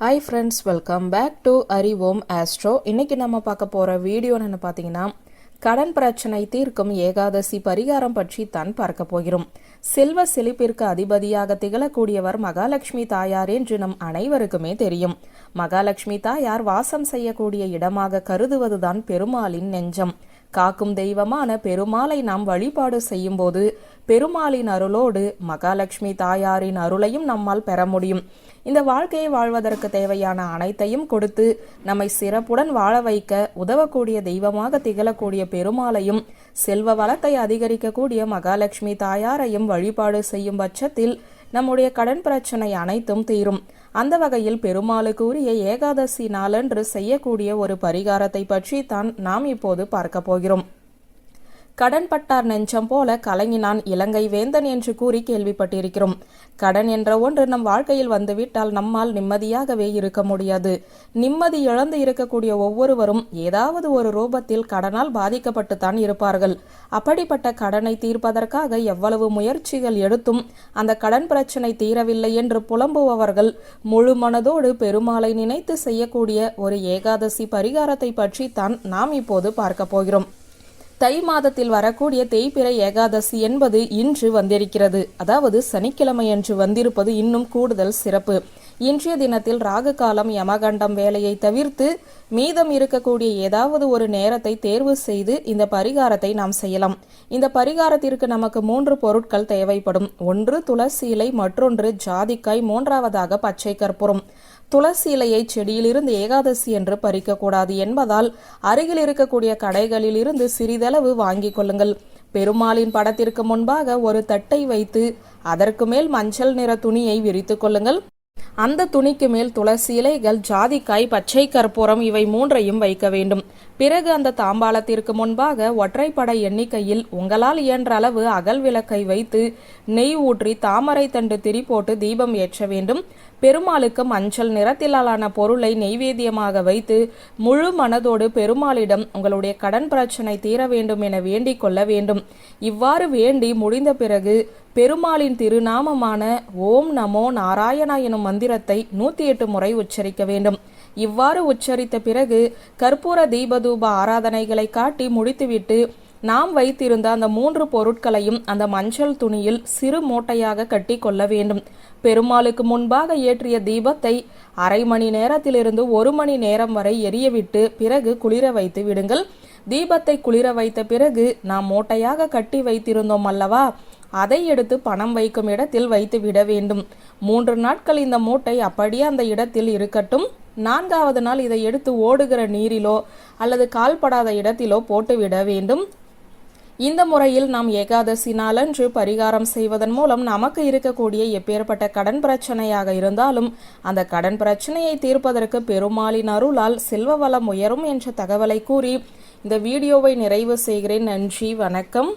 Hi friends welcome back to அறிவோம் astro இன்னைக்கு நம்ம பார்க்க போகிற வீடியோ என்ன பார்த்தீங்கன்னா கடன் பிரச்சனை தீர்க்கும் ஏகாதசி பரிகாரம் பற்றி தான் பார்க்க போகிறோம். செல்வ செழிப்பிற்கு அதிபதியாக திகழக்கூடியவர் மகாலட்சுமி தாயார் என்று நம் அனைவருக்குமே தெரியும். மகாலட்சுமி தாயார் வாசம் செய்யக்கூடிய இடமாக கருதுவதுதான் பெருமாளின் நெஞ்சம். காக்கும் தெய்வமான பெருமாளை நாம் வழிபாடு செய்யும்போது பெருமாளின் அருளோடு மகாலட்சுமி தாயாரின் அருளையும் நம்மால் பெற முடியும். இந்த வாழ்க்கையை வாழ்வதற்கு தேவையான அனைத்தையும் கொடுத்து நம்மை சிறப்புடன் வாழ வைக்க உதவக்கூடிய தெய்வமாக திகழக்கூடிய பெருமாளையும் செல்வ வளத்தை அதிகரிக்கக்கூடிய மகாலட்சுமி தாயாரையும் வழிபாடு செய்யும் பட்சத்தில் நம்முடைய கடன் பிரச்சனை அனைத்தும் தீரும். அந்த வகையில் பெருமாளுக்கு உரிய ஏகாதசி நாளன்று செய்யக்கூடிய ஒரு பரிகாரத்தை பற்றி தான் நாம் இப்போது பார்க்க போகிறோம். கடன் பட்டார் நெஞ்சம் போல கலங்கினான் இலங்கை வேந்தன் என்று கூறி கேள்விப்பட்டிருக்கிறோம். கடன் என்ற ஒன்று நம் வாழ்க்கையில் வந்துவிட்டால் நம்மால் நிம்மதியாகவே இருக்க முடியாது. நிம்மதி இழந்து இருக்கக்கூடிய ஒவ்வொருவரும் ஏதாவது ஒரு ரூபத்தில் கடனால் பாதிக்கப்பட்டுத்தான் இருப்பார்கள். அப்படிப்பட்ட கடனை தீர்ப்பதற்காக எவ்வளவு முயற்சிகள் எடுத்தும் அந்த கடன் பிரச்சனை தீரவில்லை என்று புலம்புபவர்கள் முழு மனதோடு பெருமாளை நினைத்து செய்யக்கூடிய ஒரு ஏகாதசி பரிகாரத்தை பற்றி தான் நாம் இப்போது பார்க்க போகிறோம். தை மாதத்தில் வரக்கூடிய தேய்பிறை ஏகாதசி என்பது இன்று வந்திருக்கிறது. அதாவது சனிக்கிழமையன்று வந்திருப்பது இன்னும் கூடுதல் சிறப்பு. இன்றைய தினத்தில் ராகு காலம் யமகண்டம் வேலையை தவிர்த்து மீதம் இருக்கக்கூடிய ஏதாவது ஒரு நேரத்தை தேர்வு செய்து இந்த பரிகாரத்தை நாம் செய்யலாம். இந்த பரிகாரத்திற்கு நமக்கு மூன்று பொருட்கள் தேவைப்படும். ஒன்று துளசி இலை மற்றொன்று ஜாதிக்காய் மூன்றாவதாக பச்சை கற்பூரம். துளசி இலையை செடியிலிருந்து ஏகாதசி என்று பறிக்கக்கூடாது என்பதால் அருகில் இருக்கக்கூடிய கடைகளில் இருந்து சிறிதளவு வாங்கிக் கொள்ளுங்கள். பெருமாளின் படத்திற்கு முன்பாக ஒரு தட்டை வைத்து அதற்கு மேல் மஞ்சள் நிற துணியை விரித்துக் கொள்ளுங்கள். அந்த துணிக்கு மேல் துளசி இலைகள் ஜாதிக்காய் பச்சை கற்பூரம் இவை மூன்றையும் வைக்க வேண்டும். பிறகு அந்த தாம்பாளத்திற்கு முன்பாக ஒற்றைப்படை எண்ணிக்கையில் உங்களால் இயன்ற அளவு அகல் விளக்கை வைத்து நெய் ஊற்றி தாமரை தண்டு திரி போட்டு தீபம் ஏற்ற வேண்டும். பெருமாளுக்கு மஞ்சள் நிறத்திலான பொருளை நெய்வேத்தியமாக வைத்து முழு மனதோடு பெருமாளிடம் உங்களுடைய கடன் பிரச்சனை தீர வேண்டும் என வேண்டிக் கொள்ள வேண்டும். இவ்வாறு வேண்டி முடிந்த பிறகு பெருமாளின் திருநாமமான ஓம் நமோ நாராயணா எனும் மந்திரத்தை நூத்தி எட்டு முறை உச்சரிக்க வேண்டும். இவ்வாறு உச்சரித்த பிறகு கற்பூர தீபதூப ஆராதனைகளை காட்டி முடித்துவிட்டு நாம் வைத்திருந்த அந்த மூன்று பொருட்களையும் அந்த மஞ்சள் துணியில் சிறு மூட்டையாக கட்டி கொள்ள வேண்டும். பெருமாளுக்கு முன்பாக ஏற்றிய தீபத்தை அரை மணி நேரத்திலிருந்து ஒரு மணி நேரம் வரை எரியவிட்டு பிறகு குளிர வைத்து விடுங்கள். தீபத்தை குளிர வைத்த பிறகு நாம் மூட்டையாக கட்டி வைத்திருந்தோம் அல்லவா? அதை எடுத்து பணம் வைக்கும் இடத்தில் வைத்து விட வேண்டும். மூன்று நாட்கள் இந்த மூட்டை அப்படியே அந்த இடத்தில் இருக்கட்டும். நான்காவது நாள் இதை எடுத்து ஓடுகிற நீரிலோ அல்லது கால்படாத இடத்திலோ போட்டுவிட வேண்டும். இந்த முறையில் நாம் ஏகாதசி நாளன்று பரிகாரம் செய்வதன் மூலம் நமக்கு இருக்கக்கூடிய எப்பேற்பட்ட கடன் பிரச்சனையாக இருந்தாலும் அந்த கடன் பிரச்சனையை தீர்ப்பதற்கு பெருமாளின் அருளால் செல்வ வளம் உயரும் என்ற தகவலை கூறி இந்த வீடியோவை நிறைவு செய்கிறேன். நன்றி வணக்கம்.